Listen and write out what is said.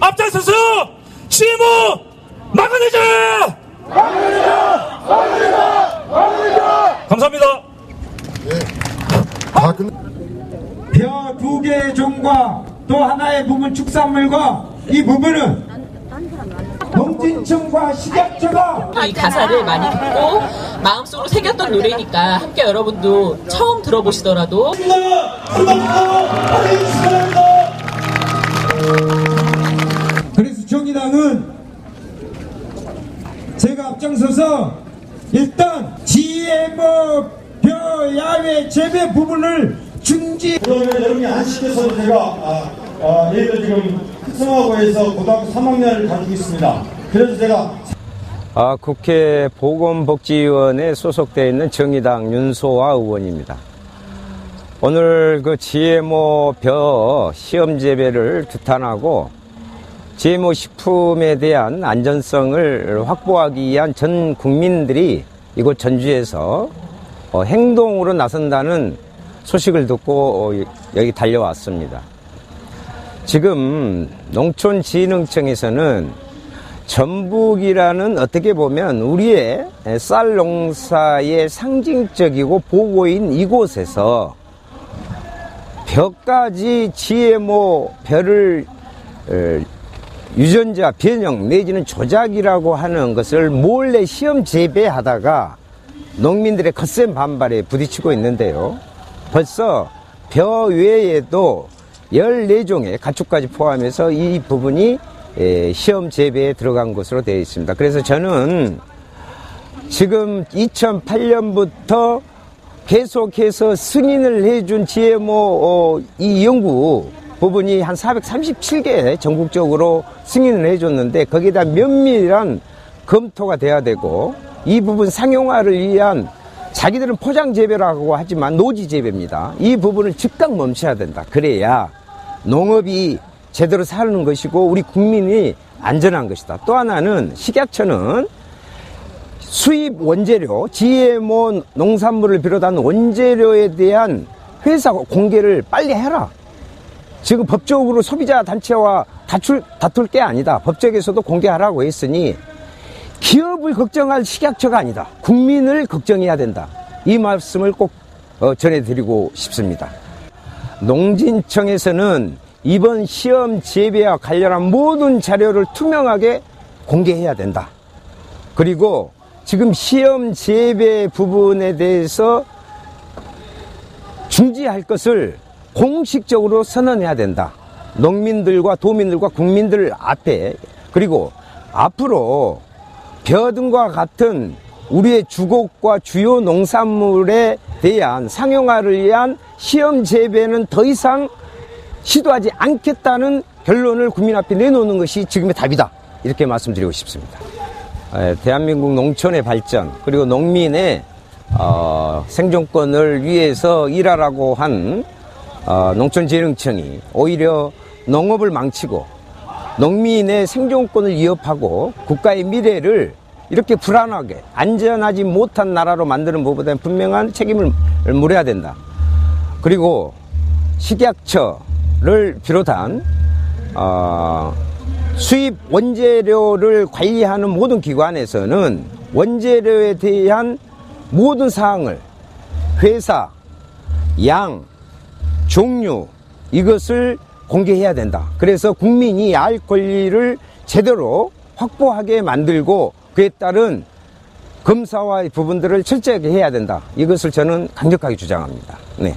앞장서서 GMO 막아내자! 막아내자! 막아내자! 막아내자! 감사합니다. 다 끝. 벼두 개의 종과 또 하나의 부분 축산물과 이 부분은 농진청과 식약처가 이 가사를 많이 듣고 마음속으로 새겼던 노래니까 함께 여러분도 처음 들어보시더라도 정의당은 제가 앞장서서 일단 GMO 벼 야외 재배 부분을 중지 그러면 여러분이 안 시켜서 제가 아, 아, 얘를 지금 특성화고에서 고등학교 3학년을 가지고 있습니다. 그래서 제가 아, 국회 보건복지위원회에 소속되어 있는 정의당 윤소아 의원입니다. 오늘 그 GMO 벼 시험 재배를 규탄하고 GMO 식품에 대한 안전성을 확보하기 위한 전 국민들이 이곳 전주에서 어, 행동으로 나선다는 소식을 듣고 어, 여기 달려왔습니다. 지금 농촌진흥청에서는 전북이라는 어떻게 보면 우리의 쌀 농사의 상징적이고 보고인 이곳에서 벼까지 GMO 벼를 어, 유전자 변형 내지는 조작이라고 하는 것을 몰래 시험 재배하다가 농민들의 거센 반발에 부딪히고 있는데요. 벌써 벼 외에도 14종의 가축까지 포함해서 이 부분이 에, 시험 재배에 들어간 것으로 되어 있습니다. 그래서 저는 지금 2008년부터 계속해서 승인을 해준 GMO 어, 이 연구 부분이 한 437개 전국적으로 승인을 해줬는데 거기다 면밀한 검토가 돼야 되고 이 부분 상용화를 위한 자기들은 포장 재배라고 하지만 노지 재배입니다. 이 부분을 즉각 멈춰야 된다. 그래야 농업이 제대로 사는 것이고 우리 국민이 안전한 것이다. 또 하나는 식약처는 수입 원재료, GMO 농산물을 비롯한 원재료에 대한 회사 공개를 빨리 해라. 지금 법적으로 소비자 단체와 다툴, 다툴 게 아니다. 법적에서도 공개하라고 했으니 기업을 걱정할 식약처가 아니다. 국민을 걱정해야 된다. 이 말씀을 꼭 어, 전해드리고 싶습니다. 농진청에서는 이번 시험 재배와 관련한 모든 자료를 투명하게 공개해야 된다. 그리고 지금 시험 재배 부분에 대해서 중지할 것을 공식적으로 선언해야 된다. 농민들과 도민들과 국민들 앞에 그리고 앞으로 벼 등과 같은 우리의 주곡과 주요 농산물에 대한 상용화를 위한 시험 재배는 더 이상 시도하지 않겠다는 결론을 국민 앞에 내놓는 것이 지금의 답이다. 이렇게 말씀드리고 싶습니다. 에, 대한민국 농촌의 발전 그리고 농민의 어, 생존권을 위해서 일하라고 한 어, 농촌진흥청이 오히려 농업을 망치고 농민의 생존권을 위협하고 국가의 미래를 이렇게 불안하게 안전하지 못한 나라로 만드는 것보다는 분명한 책임을 물어야 된다. 그리고 식약처를 비롯한 어, 수입 원재료를 관리하는 모든 기관에서는 원재료에 대한 모든 사항을 회사, 양, 종류 이것을 공개해야 된다. 그래서 국민이 알 권리를 제대로 확보하게 만들고 그에 따른 검사와 부분들을 철저하게 해야 된다. 이것을 저는 강력하게 주장합니다. 네.